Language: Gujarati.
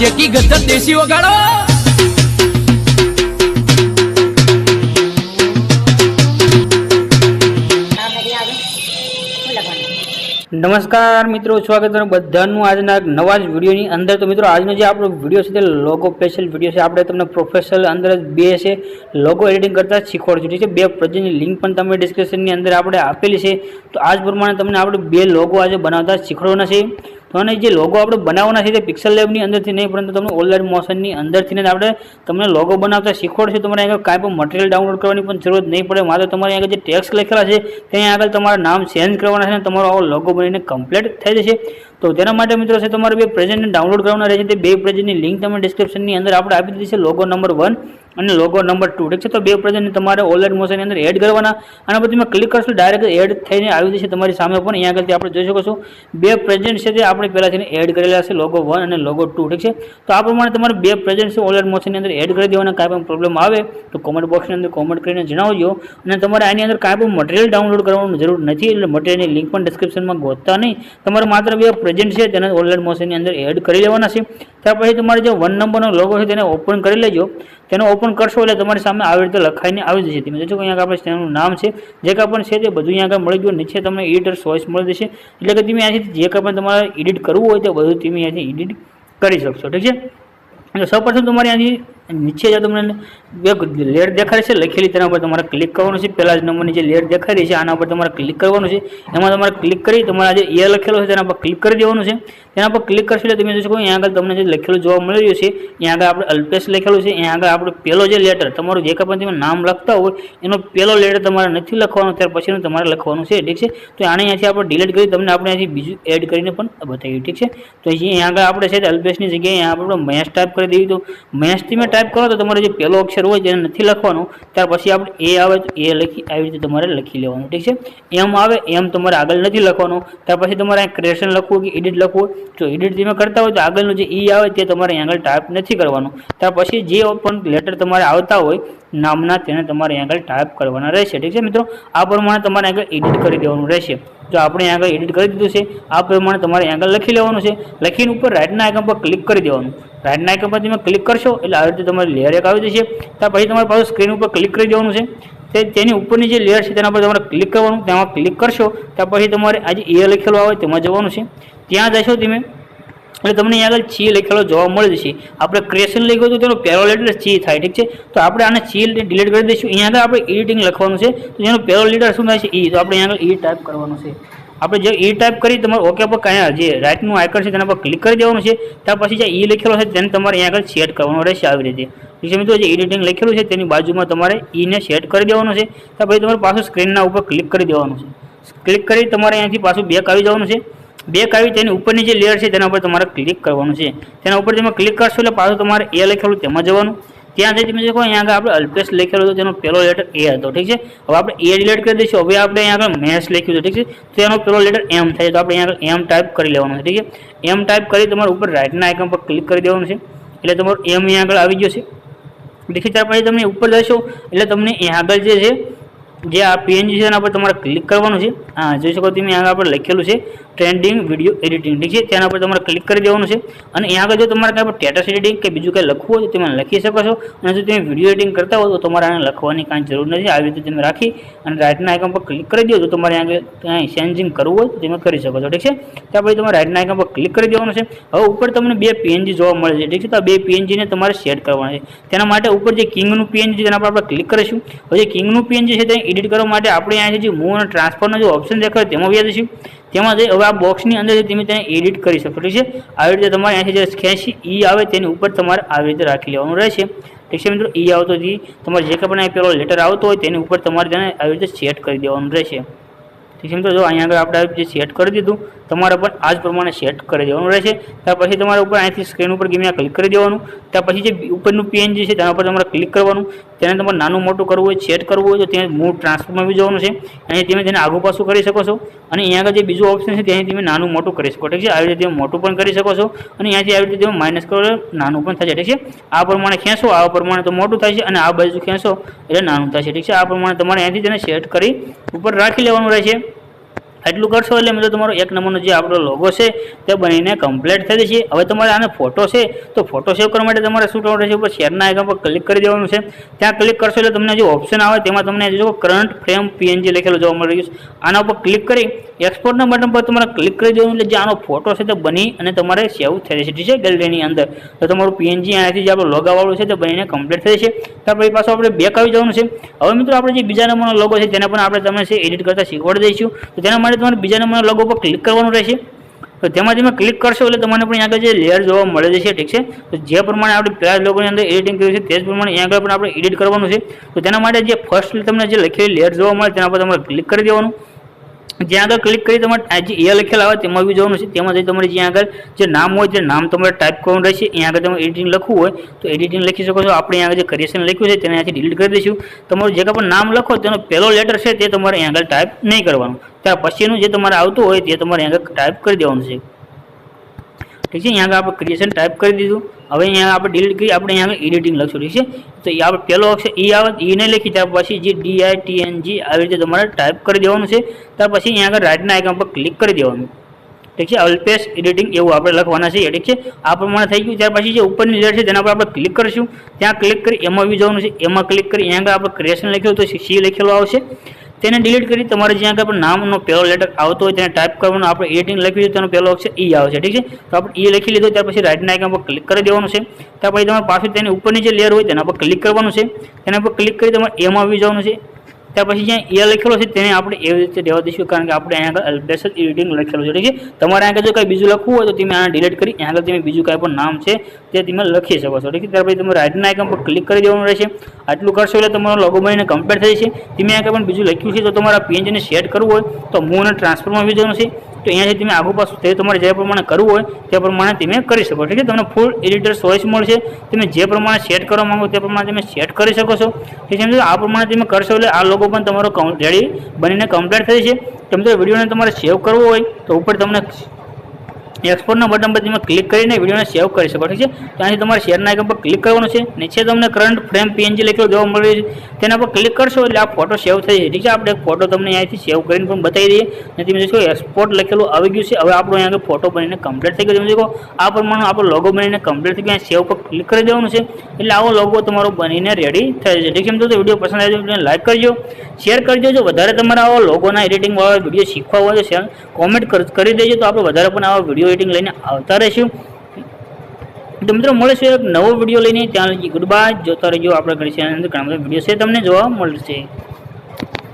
જેકી ગદ્દર દેશી વગાડો. નમસ્કાર મિત્રો, સ્વાગત છે બધાનું આજના નવા જ વિડીયોની અંદર. તો મિત્રો, આજનો જે આપણો વીડિયો છે તે લોગો સ્પેશિયલ વીડિયો છે. આપણે તમને પ્રોફેશનલ અંદર જ બે છે લોગો એડિટિંગ કરતા શીખવાડશું. ઠીક છે? બે પ્રોજેક્ટની લિંક પણ તમે ડિસ્ક્રિપ્શનની અંદર આપણે આપેલી છે. તો આ જ પ્રમાણે તમને આપણે બે લોગો આજે બનાવતા શીખવાડવાના છે. તો અને જે લોગો આપણે બનાવવાના છે તે પિક્સલ લેબની અંદરથી નહીં, પરંતુ તમને ઓનલાઈન મોશનની અંદરથી આપણે તમને લોગો બનાવતા શીખવાડશું. તમારે આગળ કાંઈ પણ મટીરિયલ ડાઉનલોડ કરવાની પણ જરૂરત નહીં પડે. માત્ર તમારે આગળ જે ટેક્સ લખેલા છે, ત્યાં આગળ તમારા નામ ચેન્જ કરવાના છે અને તમારો આવો લોગો બનીને કમ્પ્લીટ થઈ જશે. તો તેના માટે મિત્રો છે તમારે બે પ્રેઝન્ટને ડાઉનલોડ કરવાના રહેશે. તે બે પ્રેઝન્ટની લિંક તમે ડિસ્ક્રિપ્શનની અંદર આપણે આપી દીધી છે લોગો નંબર વન અને લોગો નંબર ટુ ઠીક છે, તો બે પ્રેઝન્ટને તમારે ઓનલાઈન મોશનની અંદર એડ કરવાના. અને પછી તમે ક્લિક કરશો ડાયરેક્ટ એડ થઈને આવી જશે તમારી સામે પણ. અહીંયા આગળથી આપણે જોઈ શકો છો. બે પ્રેઝન્ટ છે તે આપણે પહેલાંથી એડ કરેલા છે લોગો વન અને લોગો ટુ ઠીક છે? તો આ પ્રમાણે તમારે બે પ્રેઝન્ટ છે ઓનલાઈન મોશનની અંદર એડ કરી દેવાના. કાંઈ પણ પ્રોબ્લેમ આવે તો કોમેન્ટ બોક્સની અંદર કોમેન્ટ કરીને જણાવજો. અને તમારે આની અંદર કાંઈ પણ મટીરિયલ ડાઉનલોડ કરવાની જરૂર નથી, એટલે મટીરિયલની લિંક પણ ડિસ્ક્રિપ્શનમાં ગોતતા નહીં. તમારે માત્ર બે પ્રેઝન્ટ છે, તેને ઓનલાઈન મોશનની અંદર એડ કરી લેવાના છે. ત્યાર પછી તમારે જે વન નંબરનો લોગો છે, તેને ઓપન કરી લેજો. તેને ઓપન કરશો એટલે તમારી સામે આવી રીતે લખાઈને આવી જશે. તમે જોશો કે અહીંયા આપણે તેનું નામ છે. જે કાંઈ પણ છે તે બધું અહીંયા આગળ મળી ગયું. નીચે તમને એડિટર ચોઈસ મળી જશે. એટલે કે તમે અહીંયાથી જે કાંઈ પણ તમારે એડિટ કરવું હોય તે બધું તમે અહીંયાથી એડિટ કરી શકશો. ઠીક છે? સૌ સૌપ્રથમ તમારે અહીંયાથી નીચે જ તમને એક લેડ દેખાય છે, લખેલી તેના પર તમારે ક્લિક કરવાનું છે. પહેલા જ નંબરની જે લેડ દેખાઈ રહી છે, આના પર તમારે ક્લિક કરવાનું છે. એમાં તમારે ક્લિક કરી તમારે જે એ લખેલો છે, તેના પર ક્લિક કરી દેવાનું છે. તેના પર ક્લિક કરશો એટલે તમે જોશો અહીંયા આગળ તમને જે લખેલું જોવા મળી રહ્યું છે, અહીંયા આગળ આપણે અલ્પેશ લખેલું છે, અહીંયા આગળ આપણે પહેલો જે લેટર તમારું જે કાંઈ તમે નામ લખતા હોય, એનો પહેલો લેટર તમારે નથી લખવાનો, ત્યાર પછીનું તમારે લખવાનું છે, ઠીક છે? તો આને અહીંયાથી આપણે ડિલીટ કરી તમને આપણે અહીંથી બીજું એડ કરીને પણ બતાવ્યું ઠીક છે? તો અહીંયા આગળ આપણે છે અલ્પેશની જગ્યાએ આપણે મહેશ ટાઈપ કરી દઈએ, તો મહેશથી મેં ટાઈપ કરો તો તમારે જે પહેલો અક્ષર હોય જેને નથી લખવાનું, ત્યાર પછી આપણે એ આવે તો એ લખી આવી રીતે તમારે લખી લેવાનું, ઠીક છે? એમ આવે, એમ તમારે આગળ નથી લખવાનું, ત્યાર પછી તમારે ક્રેશન લખવું કે એડિટ લખવું જો એડિટ તમે કરતા હોય તો આગળનું જે ઈ આવે તે તમારે આગળ ટાઈપ નથી કરવાનું. ત્યાર પછી જે પણ લેટર તમારે આવતા હોય, નામના તેને તમારે આગળ ટાઈપ કરવાના રહેશે. ઠીક છે મિત્રો? આ પ્રમાણે તમારે આગળ એડિટ કરી દેવાનું રહેશે. જો આપણે આગળ એડિટ કરી દીધું છે, આ પ્રમાણે તમારે આગળ લખી લેવાનું છે. લખીને ઉપર રાઇટના આઇકન પર ક્લિક કરી દેવાનું. રાઇટના આઇકન પર તમે ક્લિક કરશો એટલે આવી રીતે તમારી લેયર એક આવી જશે. ત્યાર પછી તમારે પાછું સ્ક્રીન ઉપર ક્લિક કરી દેવાનું છે. તે તેની ઉપરની જે લેયર છે તેના પર તમારે ક્લિક કરવાનું, તેમાં ક્લિક કરશો. ત્યાર પછી તમારે આજે એ લખેલું આવે તેમાં જવાનું છે. ત્યાં જશો તમે. એટલે તમને અહીં આગળ ચી લખેલો જોવા મળે છે આપણે ક્રિએશન લખ્યું હતું, તેનો પેરો લેટર ચી થાય, ઠીક છે? તો આપણે આને ચી ડિલીટ કરી દઈશું. અહીંયા આગળ આપણે એડિટિંગ લખવાનું છે. તો જેનો પહેલો લીડર શું થાય છે? ઈ તો આપણે અહીંયા આગળ ઈ ટાઈપ કરવાનું છે. આપણે જે ઈ ટાઈપ કરી, તમારે ઓકે પર કાંઈ જે રાઇટનું આઇકન છે તેના પર ક્લિક કરી દેવાનું છે. ત્યાર પછી જે ઈ લખેલો છે, તેને તમારે અહીંયા આગળ સેટ કરવાનો રહેશે આવી રીતે. ઠીક છે મિત્રો, જે એડિટિંગ લખેલું છે, તેની બાજુમાં તમારે ઈને સેટ કરી દેવાનું છે. ત્યાર પછી તમારે પાછું સ્ક્રીનના ઉપર ક્લિક કરી દેવાનું છે. ક્લિક કરી તમારે અહીંયાથી પાછું બેક આવી જવાનું છે. બેક આવી તેની ઉપરની જે લેયર છે તેના ઉપર તમારે ક્લિક કરવાનું છે. તેના ઉપર તમે ક્લિક કરશો એટલે પાછું તમારે એ લખેલું તેમાં જવાનું. ત્યાં જઈ તમે શકો અહીંયા આગળ આપણે અલ્પેશ લખેલો હતો તેનો પહેલો લેટર એ હતો, ઠીક છે? હવે આપણે એ ડિલેટ કરી દઈશું. હવે આપણે અહીંયા આગળ મેસ લખ્યું છે, ઠીક છે? તો એનો પહેલો લેટર એમ થાય તો આપણે અહીંયા આગળ એમ ટાઈપ કરી લેવાનું છે, ઠીક છે? એમ ટાઈપ કરી તમારે ઉપર રાઇટના આઇકન પર ક્લિક કરી દેવાનું છે. એટલે તમારું એમ અહીંયા આગળ આવી ગયો છે. છે ત્યાર પછી તમે ઉપર જશો એટલે તમને અહીંયા આગળ જે છે, જે આ પીએનજી છે એના પર તમારે ક્લિક કરવાનું છે. હા, જોઈ શકો તમે આગળ આપણે લખેલું છે. ટ્રેન્ડિંગ વીડિયો એડિટિંગ ઠીક છે? તેના પર તમારે ક્લિક કરી દેવાનું છે. અને અહીંયા આગળ જો તમારે કાંઈ સ્ટેટસ એડિટિંગ કે બીજું કંઈ લખવું હોય તો તમે લખી શકો છો. અને જો તમે વીડિયો એડિટિંગ કરતા હો તો તમારે આને લખવાની કાંઈ જરૂર નથી. આવી રીતે તમે રાખી અને રાઇટના આઇકન પર ક્લિક કરી દો. તો તમારે આગળ કાંઈ ચેન્જિંગ કરવું હોય તો તમે કરી શકો છો. ઠીક છે? ત્યાર પછી તમારે રાઇટના આઇકન પર ક્લિક કરી દેવાનું છે. હવે ઉપર તમને બે પીએનજી જોવા મળે છે. ઠીક છે? તો આ બે પીએનજીને તમારે સેટ કરવાના છે. તેના માટે ઉપર જે કિંગનું પીએનજી તેના પર આપણે ક્લિક કરીશું. હવે જે કિંગનું પીએનજી છે તેને એડિટ કરવા માટે આપણે અહીંયા જે મૂવ અને ટ્રાન્સફરનો જે ઓપ્શન દેખાય તેમાં વ્યા જઈશું તેમાં જઈ હવે આ બોક્સની અંદર તમે તેને એડિટ કરી શકો ઠીક છે? આવી રીતે તમારે અહીંયાથી જે ખેંચી ઈ આવે તેની ઉપર તમારે આવી રીતે રાખી લેવાનું રહેશે. ઠીક છે મિત્રો? ઈ આવતો જે, તમારે જે કંઈ પણ પેલો લેટર આવતો હોય તેની ઉપર તમારે તેને આવી રીતે સેટ કરી દેવાનું રહેશે. ઠીક છે મિત્રો? જો અહીંયા આગળ આપણે જે સેટ કરી દીધું, તમારે પણ આ જ પ્રમાણે સેટ કરી દેવાનું રહેશે. ત્યાર પછી તમારે ઉપર અહીંથી સ્ક્રીન ઉપર ગમે ક્લિક કરી દેવાનું. ત્યાર પછી જે ઉપરનું પીએનજી છે, તેના પર તમારે ક્લિક કરવાનું. તેને તમારે નાનું મોટું કરવું હોય સેટ કરવું હોય, તો ત્યાં મૂળ ટ્રાન્સફરમાં આવી જવાનું છે. અને તમે તેને આગુ પાછું કરી શકો છો. અને અહીંયા આગળ જે બીજું ઓપ્શન છે ત્યાંથી તમે નાનું મોટું કરી શકો. ઠીક છે? આવી રીતે તમે મોટું પણ કરી શકો છો. અને અહીંયાથી આવી રીતે તમે માઇનસ કરો નાનું પણ થશે. ઠીક છે? આ પ્રમાણે ખેંચો, આ પ્રમાણે તો મોટું થાય છે અને આ બાજુ ખેંચો એટલે નાનું થશે ઠીક છે? આ પ્રમાણે તમારે અહીંયાથી તેને સેટ કરી ઉપર રાખી લેવાનું રહેશે. એટલું કરશો એટલે મિત્રો તમારો એક નંબરનો જે આપણો લોગો છે તે બનીને કમ્પ્લીટ થઈ જશે. હવે તમારે આને ફોટો છે, તો ફોટો સેવ કરવા માટે તમારે શું કરવાનું રહેશે? ઉપર શેરના આઇકન પર ક્લિક કરી દેવાનું છે. ત્યાં ક્લિક કરશો એટલે તમને જે ઓપ્શન આવે તેમાં તમને જો કરંટ ફ્રેમ પીએનજી લખેલું જોવા મળી રહ્યું છે. આના ઉપર ક્લિક કરી એક્સપોર્ટના બટન પર તમારે ક્લિક કરી દેવાનું એટલે જે આનો ફોટો છે તે બની અને તમારે સેવ થઈ જશે. ઠીક છે? ગેલેરીની અંદર. તો તમારું પીએનજી અહીંયાથી જે આપણો લોગાવાળું છે તે બનીને કમ્પ્લીટ થઈ જશે. ત્યાર પછી પાછું આપણે બેક આવી જવાનું છે. હવે મિત્રો આપણે જે બીજા નંબરનો લોગો છે, તેને પણ આપણે તમને છે એડિટ કરતા શીખવાડી દઈશું. તો તેના માટે તમારે બીજા નંબરના લોગો પર ક્લિક કરવાનું રહેશે. તો તેમાં તમે ક્લિક કરશો એટલે તમને પણ આગળ જે લેયર જોવા મળે છે ઠીક છે. તો જે પ્રમાણે આપણે પહેલા લોકોની અંદર એડિટિંગ કર્યું છે તે જ પ્રમાણે અહીંયા આગળ પણ આપણે એડિટ કરવાનું છે. તો તેના માટે જે ફર્સ્ટ તમને જે લખેલી લેયર જોવા મળે તેના પર તમારે ક્લિક કરી દેવાનું. જ્યાં આગળ ક્લિક કરી તમારે જે એ લખેલા આવે તેમાં બી જવાનું છે. તેમાં જઈ તમારે જ્યાં આગળ જે નામ હોય તે નામ તમારે ટાઈપ કરવાનું રહેશે. અહીંયા આગળ તમે એડિટિંગ લખવું હોય તો એડિટિંગ લખી શકો છો. આપણે અહીંયા આગળ જે ક્રિએશન લખ્યું છે તેને અહીંયાથી ડિલીટ કરી દઈશું. તમારું જે પણ નામ લખો તેનો પહેલો લેટર છે તે તમારે અહીંયા આગળ ટાઈપ નહીં કરવાનું. ત્યાર પછીનું જે તમારે આવતું હોય તે તમારે અહીંયા આગળ ટાઈપ કરી દેવાનું છે. ઠીક છે? અહીંયા આગળ આપણે ક્રિએશન ટાઈપ કરી દીધું. હવે અહીંયા આપણે ડિલીટ કરી આપણે અહીંયા એડિટિંગ લખશું, ઠીક છે? તો એ આપણે પહેલો અક્ષર ઈ આવે ઈ નહીં લખી, ત્યાર પછી જે D I T N G આવી રીતે તમારે ટાઈપ કરી દેવાનું છે, ત્યાર પછી અહીંયા આગળ રાઇટના આઇકન પર ક્લિક કરી દેવાનું. ઠીક છે? અલ્પેશ એડિટિંગ એવું આપણે લખવાના છે ઠીક છે? આ પ્રમાણે થઈ ગયું, ત્યાર પછી જે ઉપરની લેયર છે તેના પર આપણે ક્લિક કરીશું. ત્યાં ક્લિક કરી, એમાં બી જવાનું છે, એમાં ક્લિક કરી, અહીંયા આગળ આપણે ક્રિએશન લખ્યું તો સી લખેલું આવશે. તેને ડિલીટ કરી તમારે જ્યાં આગળ નામનો પહેલો લેટર આવતો હોય તેને ટાઈપ કરવાનો. આપણે એડિટિંગ લખી દીધું તેનો પહેલો અક્ષર ઈ આવે છે. ઠીક છે? તો આપણે ઈ લખી લીધો, ત્યાર પછી રાઇટના આઇકન પર ક્લિક કરી દેવાનું છે. ત્યાર પછી તમારે પાછું તેની ઉપરની જે લેયર હોય તેના પર ક્લિક કરવાનું છે. તેના પર ક્લિક કરી તમારે એમાં આવી જવાનું છે. ત્યાર પછી જ્યાં એ લખેલો છે તેને આપણે એવી રીતે રહેવા દઈશું, કારણ કે આપણે અહીંયા આગળ અલ્પેશ એડિટિંગ લખેલું છે, ઠીક છે? તમારે આગળ જો કંઈ બીજું લખવું હોય તો તમે આને ડિલીટ કરી, અહીંયા આગળ તમે બીજું કાંઈ પણ નામ છે તે તમે લખી શકો છો, ઠીક છે? ત્યાર પછી તમે રાઇટના આઇકન પર ક્લિક કરી દેવાનું રહેશે. આટલું કરશો એટલે તમારો લોગો બનીને કમ્પ્લીટ થઈ છે તમે આગળ પણ બીજું લખ્યું છે તો તમારા પીએનજીને સેટ કરવું હોય તો મૂવ અને ટ્રાન્સફરમાં આવી જવાનું છે. તો અહીંયાથી તમે આગળ પાછું તે તમારે જે પ્રમાણે કરવું હોય તે પ્રમાણે તમે કરી શકો ઠીક છે? તમને ફૂલ એડિટર ચોઈસ મળશે. તમે જે પ્રમાણે સેટ કરવા માંગો તે પ્રમાણે તમે સેટ કરી શકો છો. ઠીક છે? આ પ્રમાણે તમે કરશો એટલે આ લોગો પણ તમારો રેડી બનીને કમ્પ્લીટ થઈ છે તમે તો વિડીયોને તમારે સેવ કરવો હોય તો ઉપર તમને એક્સપોર્ટના બટન પર તમે ક્લિક કરીને વિડીયોને સેવ કરી શકો, ઠીક છે? ત્યાંથી તમારે શેરના આઇકન પર ક્લિક કરવાનું છે. નીચે તમને કરંટ ફ્રેમ પીએનજી લખેલો જોવા મળે છે. તેના પર ક્લિક કરશો એટલે આ ફોટો સેવ થઈ જાય, ઠીક છે? આપણે ફોટો તમને અહીંયાથી સેવ કરીને પણ બતાવી દઈએ. અને તમે જોશો એક્સપોર્ટ લખેલું આવી ગયું છે. હવે આપણો અહીંયા ફોટો બનીને કમ્પ્લીટ થઈ ગયો. તમે દેખો આ પ્રમાણે આપણો લોગો બનીને કમ્પ્લીટ થઈ ગયો. સેવ પર ક્લિક કરી દેવાનું છે. એટલે આવો લોગો તમારો બનીને રેડી થઈ જશે, ઠીક છે? મિત્રો વીડિયો પસંદ આવ્યો તો લાઈક કરજો. શેર કરજો જો વધારે તમારા આવા લોગોના એડિટિંગવાળા વીડિયો શીખવા હોય તો શેર કોમેન્ટ કરી દેજો. તો આપણે વધારે પણ આવા વીડિયો એડિટિંગ લઈને આવતા રહીશું. તો મિત્રો, મળીશું એક નવો વીડિયો લઈને. ત્યાં ગુડ બાય જોતા રહેજો. આપણા ઘણી ઘણા બધા વીડિયો છે. તમને જોવા મળશે.